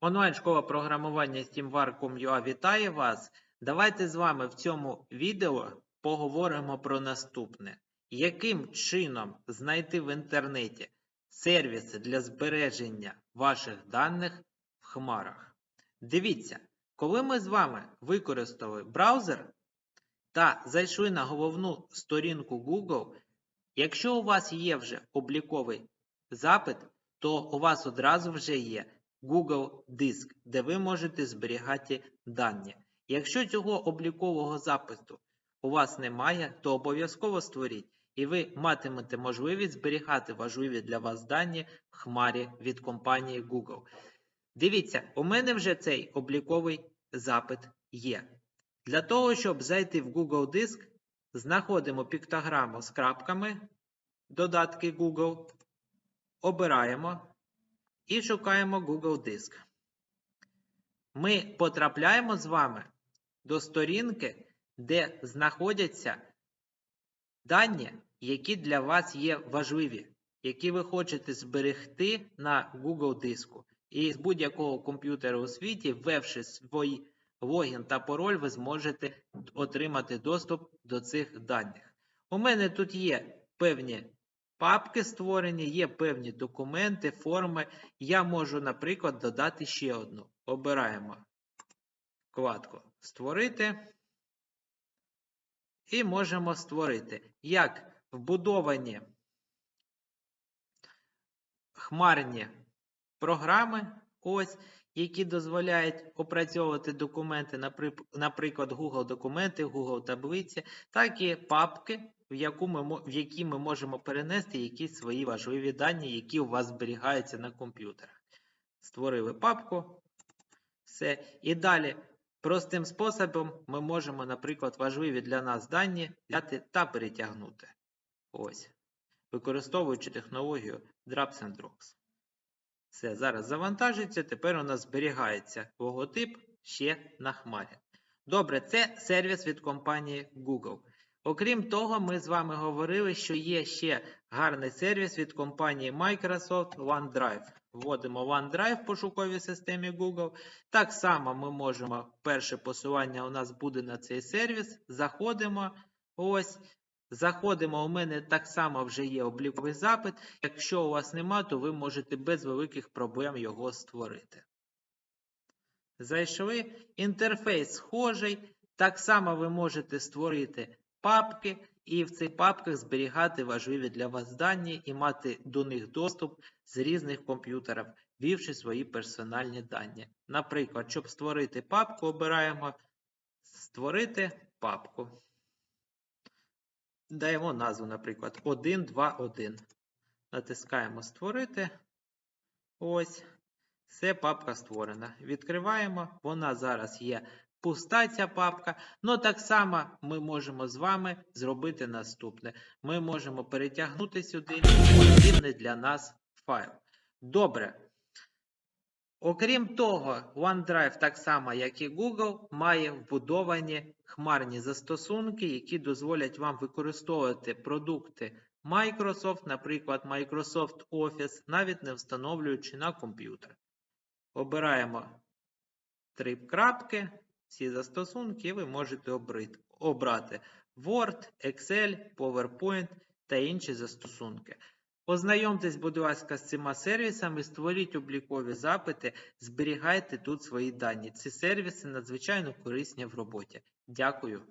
Онлайн-школа програмування SteamWar.com.ua вітає вас. Давайте з вами в цьому відео поговоримо про наступне. Яким чином знайти в інтернеті сервіси для збереження ваших даних в хмарах? Дивіться, коли ми з вами використали браузер та зайшли на головну сторінку Google, якщо у вас є вже обліковий запит, то у вас одразу вже є Google Диск, де ви можете зберігати дані. Якщо цього облікового запиту у вас немає, то обов'язково створіть, і ви матимете можливість зберігати важливі для вас дані в хмарі від компанії Google. Дивіться, у мене вже цей обліковий запит є. Для того, щоб зайти в Google Диск, знаходимо піктограму з крапками, додатки Google, обираємо і шукаємо Google Диск. Ми потрапляємо з вами до сторінки, де знаходяться дані, які для вас є важливі, які ви хочете зберегти на Google диску. І з будь-якого комп'ютера у світі, ввевши свій логін та пароль, ви зможете отримати доступ до цих даних. У мене тут є певні папки створені, є певні документи, форми. Я можу, наприклад, додати ще одну. Обираємо вкладку Створити. І можемо створити як вбудовані хмарні програми, ось, які дозволяють опрацьовувати документи, наприклад, Google документи, Google таблиці, так і папки, в, яку ми, в які ми можемо перенести якісь свої важливі дані, які у вас зберігаються на комп'ютерах. Створили папку, все. І далі простим способом ми можемо, наприклад, важливі для нас дані взяти та перетягнути. Ось. Використовуючи технологію Drops and Drops. Все, зараз завантажиться, тепер у нас зберігається логотип ще на хмарі. Добре, це сервіс від компанії Google. Окрім того, ми з вами говорили, що є ще гарний сервіс від компанії Microsoft OneDrive. Вводимо OneDrive в пошуковій системі Google. Так само ми можемо, перше посилання у нас буде на цей сервіс. Заходимо. Ось. Заходимо, у мене так само вже є обліковий запит. Якщо у вас нема, то ви можете без великих проблем його створити. Зайшли. Інтерфейс схожий. Так само ви можете створити папки і в цих папках зберігати важливі для вас дані і мати до них доступ з різних комп'ютерів, ввівши свої персональні дані. Наприклад, щоб створити папку, обираємо Створити папку. Даємо назву, наприклад, 1, 2, 1. Натискаємо Створити. Ось. Все, папка створена. Відкриваємо. Вона зараз є пуста ця папка. Ну, так само ми можемо з вами зробити наступне. Ми можемо перетягнути сюди потрібний для нас файл. Добре. Окрім того, OneDrive, так само як і Google, має вбудовані хмарні застосунки, які дозволять вам використовувати продукти Microsoft, наприклад, Microsoft Office, навіть не встановлюючи на комп'ютер. Обираємо три крапки, всі застосунки, ви можете обрати Word, Excel, PowerPoint та інші застосунки. Ознайомтесь, будь ласка, з цими сервісами, створіть облікові запити, зберігайте тут свої дані. Ці сервіси надзвичайно корисні в роботі. Дякую.